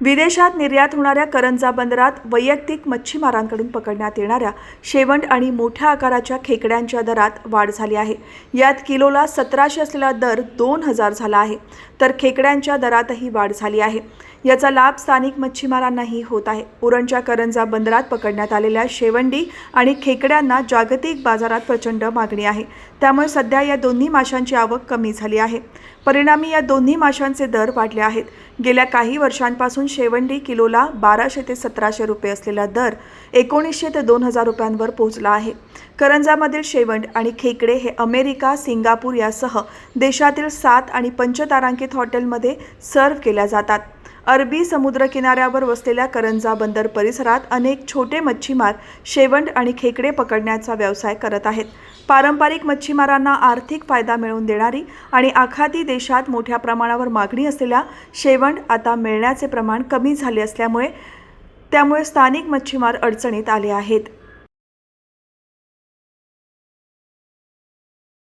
विदेशात निर्यात होणाऱ्या करंजा बंदरात वैयक्तिक मच्छीमारांकडून पकडण्यात येणाऱ्या शेवंट आणि मोठ्या आकाराच्या खेकड्यांच्या दरात वाढ झाली आहे. यात किलोला सतराशे असलेला दर दोन हजार झाला आहे. तर खेकड्यांच्या दरातही वाढ झाली आहे. याचा लाभ स्थानिक मच्छीमारांनाही होत आहे. उरणच्या करंजा बंदरात पकडण्यात आलेल्या शेवंडी आणि खेकड्यांना जागतिक बाजारात प्रचंड मागणी आहे. त्यामुळे सध्या या दोन्ही माशांची आवक कमी झाली आहे. परिणामी या दोन्ही माशांचे दर वाढले आहेत. गेल्या काही वर्षांपासून शेवंडी किलोला बाराशे ते सतराशे रुपये असलेला दर एकोणीसशे ते दोन हजार रुपयांवर पोहोचला आहे. करंजामधील शेवंड आणि खेकडे हे अमेरिका सिंगापूर यासह देशातील सात आणि पंचतारांकित हॉटेलमध्ये सर्व्ह केल्या जातात. अरबी समुद्रकिनाऱ्यावर वसलेल्या करंजा बंदर परिसरात अनेक छोटे मच्छीमार शेवंड आणि खेकडे पकडण्याचा व्यवसाय करत आहेत. पारंपरिक मच्छीमारांना आर्थिक फायदा मिळवून देणारी आणि आखाती देशात मोठ्या प्रमाणावर मागणी असलेल्या शेवंड आता मिळण्याचे प्रमाण कमी झाले असल्यामुळे त्यामुळे स्थानिक मच्छीमार अडचणीत आले आहेत.